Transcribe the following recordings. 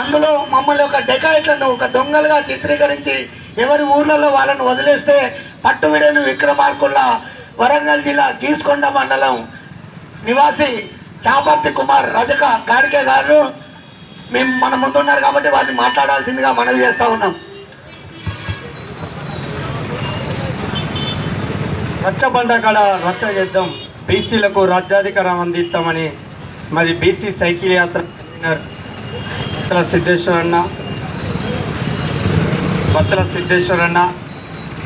అందులో మమ్మల్ని ఒక డెకాయిట్లను ఒక దొంగలుగా చిత్రీకరించి ఎవరి ఊర్లలో వాళ్ళని వదిలేస్తే పట్టువిడని విక్రమార్కుల వరంగల్ జిల్లా గీసుకొండ మండలం నివాసి చాపర్తి కుమార్ రజక గాడికే గారు. మేము మన ముందున్నారు కాబట్టి వారిని మాట్లాడాల్సిందిగా మనవి చేస్తూ ఉన్నాం. రచ్చబండ కాడ రచ్చ చేద్దాం. బీసీలకు రాజ్యాధికారం అందిస్తామని మరి బీసీ సైకిల్ యాత్ర బత్తల సిద్ధేశ్వరన్న బత్తల సిద్ధేశ్వరన్న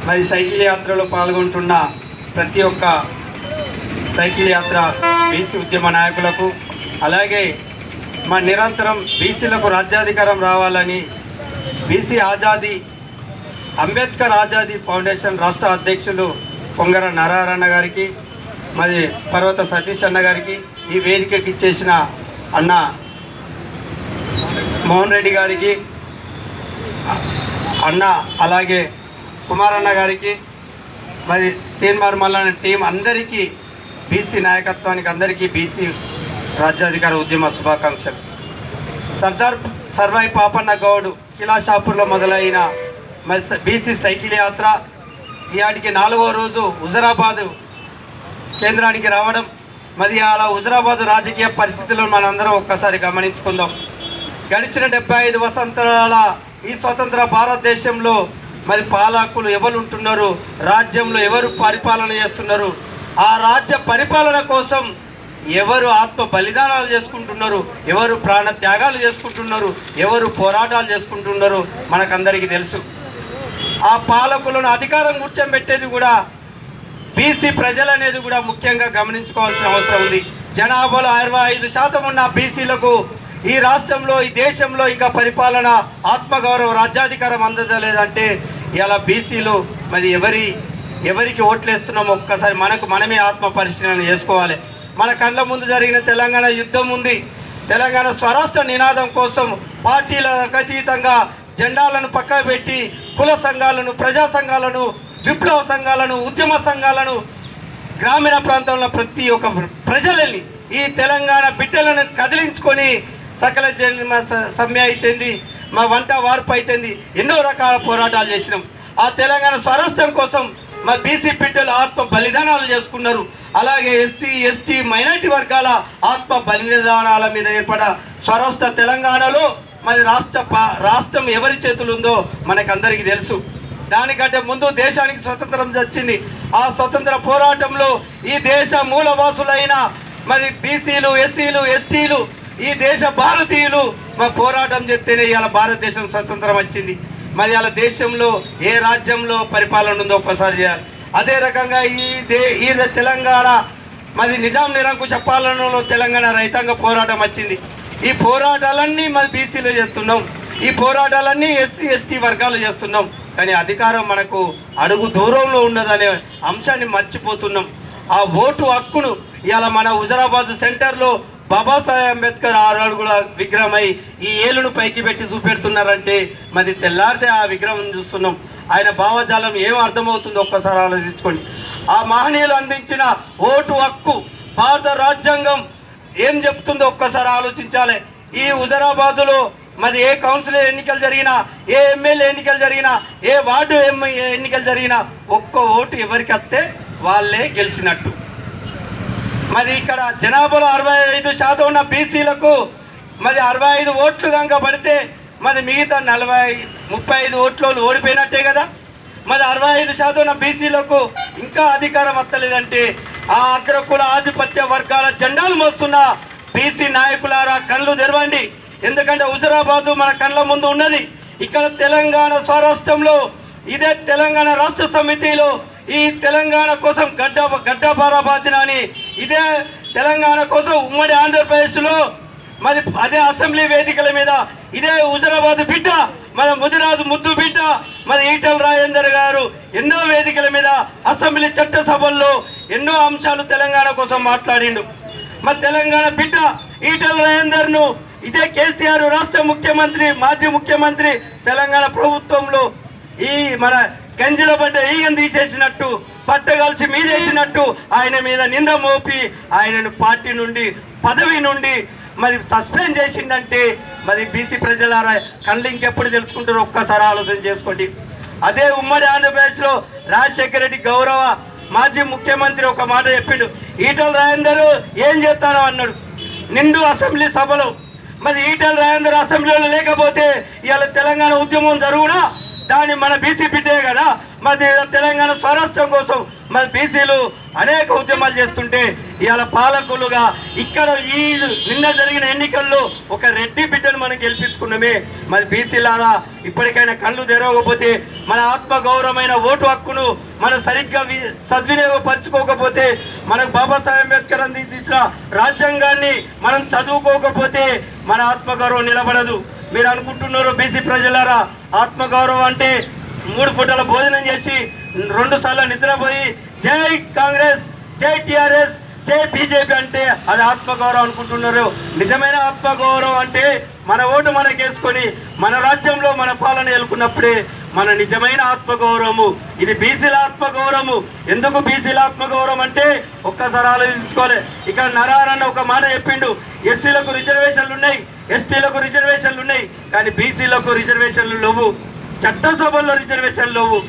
మరి సైకిల్ యాత్రలో పాల్గొంటున్న ప్రతి ఒక్క సైకిల్ యాత్ర బీసీ ఉద్యమ నాయకులకు అలాగే మా నిరంతరం బీసీలకు రాజ్యాధికారం రావాలని బీసీ ఆజాదీ అంబేద్కర్ ఆజాదీ ఫౌండేషన్ రాష్ట్ర అధ్యక్షులు పొంగర నారాయణ గారికి మరి పర్వత సతీష్ అన్న గారికి ఈ వేదికకి ఇచ్చేసిన అన్న మోహన్ రెడ్డి గారికి అన్న అలాగే కుమారన్న గారికి మరి తీన్మార్ మల్లన్న టీం అందరికీ బీసీ నాయకత్వానికి అందరికీ బీసీ రాజ్యాధికార ఉద్యమ శుభాకాంక్షలు. సర్దార్ సర్వై పాపన్న గౌడ్ కిలాషాపూర్లో మొదలైన మరి స- బీసీ సైకిల్ యాత్ర ఈయాటికి నాలుగో రోజు హుజరాబాదు కేంద్రానికి రావడం మరి అలా హుజరాబాదు రాజకీయ పరిస్థితులను మనందరం ఒక్కసారి గమనించుకుందాం. గడిచిన డెబ్బై ఐదు వసంతాల ఈ స్వతంత్ర భారతదేశంలో మరి పాలకులు ఎవరు ఉంటున్నారు రాజ్యంలో ఎవరు పరిపాలన చేస్తున్నారు? ఆ రాజ్య పరిపాలన కోసం ఎవరు ఆత్మ బలిదానాలు చేసుకుంటున్నారు? ఎవరు ప్రాణ త్యాగాలు చేసుకుంటున్నారు? ఎవరు పోరాటాలు చేసుకుంటున్నారు? మనకందరికీ తెలుసు. ఆ పాలకులను అధికారం కూర్చోబెట్టేది కూడా బీసీ ప్రజలు అనేది కూడా ముఖ్యంగా గమనించుకోవాల్సిన అవసరం ఉంది. జనాభాలో అరవై ఐదు శాతం ఉన్న బీసీలకు ఈ రాష్ట్రంలో ఈ దేశంలో ఇంకా పరిపాలన ఆత్మగౌరవం రాజ్యాధికారం అందలేదంటే ఇలా బీసీలు మరి ఎవరి ఎవరికి ఓట్లేస్తున్నామో ఒక్కసారి మనకు మనమే ఆత్మ పరిశీలన చేసుకోవాలి. మన కళ్ళ ముందు జరిగిన తెలంగాణ యుద్ధం ఉంది. తెలంగాణ స్వరాష్ట్ర నినాదం కోసం పార్టీలకు అతీతంగా జెండాలను పక్కన పెట్టి కుల సంఘాలను ప్రజా సంఘాలను విప్లవ సంఘాలను ఉద్యమ సంఘాలను గ్రామీణ ప్రాంతంలో ప్రతి ఒక్క ప్రజలని ఈ తెలంగాణ బిడ్డలను కదిలించుకొని సకల జన్మ స- సమ్మె అయితేంది మా వంట వార్పు అయితేంది ఎన్నో రకాల పోరాటాలు చేసినాం. ఆ తెలంగాణ స్వరాష్ట్రం కోసం మా బీసీ బిడ్డలు ఆత్మ బలిదానాలు చేసుకున్నారు. అలాగే ఎస్సీ ఎస్టీ మైనారిటీ వర్గాల ఆత్మ బలిదానాల మీద ఏర్పడ స్వరాష్ట్ర తెలంగాణలో మరి రాష్ట్ర రాష్ట్రం ఎవరి చేతులు ఉందో మనకందరికీ తెలుసు. దానికంటే ముందు దేశానికి స్వతంత్రం వచ్చింది. ఆ స్వతంత్ర పోరాటంలో ఈ దేశ మూలవాసులైన మరి బీసీలు ఎస్సీలు ఎస్టీలు ఈ దేశ భారతీయులు మా పోరాటం చెప్తేనే ఇవాళ భారతదేశం స్వతంత్రం వచ్చింది. మరి ఇవాళ దేశంలో ఏ రాజ్యంలో పరిపాలన ఉందో ఒక్కసారి చేయాలి. అదే రకంగా ఈ దే ఈ తెలంగాణ మరి నిజాం నిరంకుశ పాలనలో తెలంగాణ రైతాంగ పోరాటం వచ్చింది. ఈ పోరాటాలన్నీ మరి బీసీలో చేస్తున్నాం. ఈ పోరాటాలన్నీ ఎస్సీ ఎస్టీ వర్గాలు చేస్తున్నాం. కానీ అధికారం మనకు అడుగు దూరంలో ఉన్నదనే అంశాన్ని మర్చిపోతున్నాం. ఆ ఓటు హక్కును ఇవాళ మన హుజరాబాద్ సెంటర్లో బాబాసాహెబ్ అంబేద్కర్ ఆరు కూడా విగ్రహమై ఈ ఏలును పైకి పెట్టి చూపెడుతున్నారంటే మరి తెల్లారితే ఆ విగ్రహం చూస్తున్నాం. ఆయన భావజాలం ఏం అర్థమవుతుందో ఒక్కసారి ఆలోచించుకోండి. ఆ మహనీయులు అందించిన ఓటు హక్కు భారత రాజ్యాంగం ఏం చెప్తుందో ఒక్కసారి ఆలోచించాలి. ఈ హుజరాబాదులో మరి ఏ కౌన్సిలర్ ఎన్నికలు జరిగినా ఏ ఎమ్మెల్యే ఎన్నికలు జరిగినా ఏ వార్డు ఎన్నికలు జరిగినా ఒక్క ఓటు ఎవరికి వస్తే వాళ్ళే గెలిచినట్టు. మరి ఇక్కడ జనాభాలో అరవై ఐదు శాతం ఉన్న బీసీలకు మరి అరవై ఐదు ఓట్లు కనుక పడితే మరి మిగతా నలభై ముప్పై ఐదు ఓట్లు ఓడిపోయినట్టే కదా? మరి అరవై ఐదు శాతం ఉన్న బీసీలకు ఇంకా అధికారం వస్తలేదంటే ఆ అగ్రకుల ఆధిపత్య వర్గాల జెండాలు మోస్తున్న బీసీ నాయకులారా కళ్ళు తెరవండి. ఎందుకంటే హుజరాబాదు మన కళ్ళ ముందు ఉన్నది. ఇక్కడ తెలంగాణ స్వరాష్ట్రంలో ఇదే తెలంగాణ రాష్ట్ర సమితిలో ఈ తెలంగాణ కోసం గడ్డ గడ్డపారాబాదిన అని ఇదే తెలంగాణ కోసం ఉమ్మడి ఆంధ్రప్రదేశ్లో మరి అదే అసెంబ్లీ వేదికల మీద ఇదే హుజరాబాద్ బిడ్డ మన ముదిరాజు ముద్దు బిడ్డ మరి ఈటల రాజేందర్ గారు ఎన్నో వేదికల మీద అసెంబ్లీ చట్టసభల్లో ఎన్నో అంశాలు తెలంగాణ కోసం మాట్లాడిండు. మరి తెలంగాణ బిడ్డ ఈటల రాజేందర్ను ఇదే కేసీఆర్ రాష్ట్ర ముఖ్యమంత్రి మాజీ ముఖ్యమంత్రి తెలంగాణ ప్రభుత్వంలో ఈ మన గంజిలో పడ్డ ఈగను తీసేసినట్టు పట్టగలిసి మీదేసినట్టు ఆయన మీద నింద మోపి ఆయనను పార్టీ నుండి పదవి నుండి మరి సస్పెండ్ చేసిందంటే మరి బీసీ ప్రజలారా కళ్ళు ఇంకెప్పుడు తెలుసుకుంటారో ఒక్కసారి ఆలోచన చేసుకోండి. అదే ఉమ్మడి ఆంధ్రప్రదేశ్లో రాజశేఖర రెడ్డి గౌరవ మాజీ ముఖ్యమంత్రి ఒక మాట చెప్పిండు. ఈటల రాజేందర్ ఏం చేస్తానో అన్నాడు. నిండు అసెంబ్లీ సభలో. మరి ఈటల రాజేందర్ అసెంబ్లీలో లేకపోతే ఇవాళ తెలంగాణ ఉద్యమం జరుగునా? దాన్ని మన బీసీ బిడ్డే కదా. మరి తెలంగాణ స్వరాష్ట్రం కోసం మరి బీసీలు అనేక ఉద్యమాలు చేస్తుంటే ఇవాళ పాలకులుగా ఇక్కడ ఈ నిన్న జరిగిన ఎన్నికల్లో ఒక రెడ్డి బిడ్డను మనం గెలిపించుకున్నామే. మరి బీసీలారా ఇప్పటికైనా కళ్ళు తెరవకపోతే మన ఆత్మగౌరవమైన ఓటు హక్కును మనం సరిగ్గా వి- సద్వినియోగపరచుకోకపోతే మనకు బాబాసాహెబ్ అంబేద్కర్ అందించిన రాజ్యాంగాన్ని మనం చదువుకోకపోతే మన ఆత్మగౌరవం నిలబడదు. మీరు అనుకుంటున్నారు బీసీ ప్రజలారా ఆత్మగౌరవం అంటే మూడు పూటల భోజనం చేసి రెండు సార్లు నిద్రపోయి జై కాంగ్రెస్ జై టిఆర్ఎస్ జై బీజేపీ అంటే అది ఆత్మగౌరవం అనుకుంటున్నారు. నిజమైన ఆత్మగౌరవం అంటే మన ఓటు మనకేసుకొని మన రాజ్యంలో మన పాలన ఎలుకున్నప్పుడే మన నిజమైన ఆత్మగౌరవము. ఇది బీసీల ఆత్మగౌరవము. ఎందుకు బీసీల ఆత్మగౌరవం అంటే ఒక్కసారి ఆలోచించుకోలే. ఇక్కడ నరారన్న ఒక మాట చెప్పిండు. ఎస్సీలకు రిజర్వేషన్లు ఉన్నాయి ఎస్టీలకు రిజర్వేషన్లు ఉన్నాయి కానీ బీసీలకు రిజర్వేషన్లు లేవు. చట్టసభల్లో రిజర్వేషన్లు లేవు.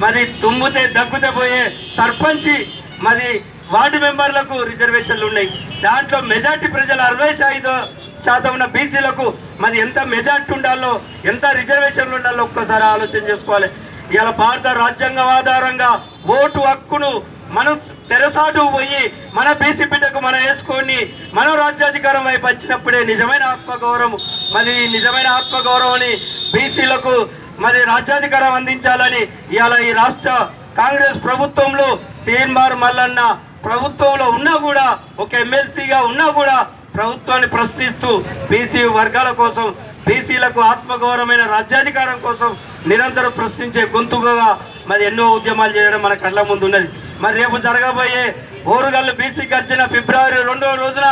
మరి తుమ్మితే దగ్గుతే పోయే సర్పంచి మరి వార్డు మెంబర్లకు రిజర్వేషన్లు ఉన్నాయి. దాంట్లో మెజార్టీ ప్రజలు అరవై ఐదు శాతం ఉన్న బీసీలకు మరి ఎంత మెజార్టీ ఉండాలో ఎంత రిజర్వేషన్లు ఉండాలో ఒక్కసారి ఆలోచన చేసుకోవాలి. ఇలా భారత రాజ్యాంగం ఆధారంగా ఓటు హక్కును మనం తెరసాటు పోయి మన బీసీ బిడ్డకు మనం వేసుకొని మనం రాజ్యాధికారం వైపు వచ్చినప్పుడే నిజమైన ఆత్మగౌరవం మరి నిజమైన ఆత్మగౌరవాన్ని బీసీలకు మరి రాజ్యాధికారం అందించాలని ఇవాళ ఈ రాష్ట్ర కాంగ్రెస్ ప్రభుత్వంలో తీన్మార్ మల్లన్న ప్రభుత్వంలో ఉన్నా కూడా ఒక ఎమ్మెల్సీగా ఉన్నా కూడా ప్రభుత్వాన్ని ప్రశ్నిస్తూ బీసీ వర్గాల కోసం బీసీలకు ఆత్మగౌరవమైన రాజ్యాధికారం కోసం నిరంతరం ప్రశ్నించే గొంతుగా మరి ఎన్నో ఉద్యమాలు చేయడం మన కళ్ళ ముందు ఉన్నది. మరి రేపు జరగబోయే ఓరుగల్లు బీసీ గర్జన ఫిబ్రవరి రెండవ రోజున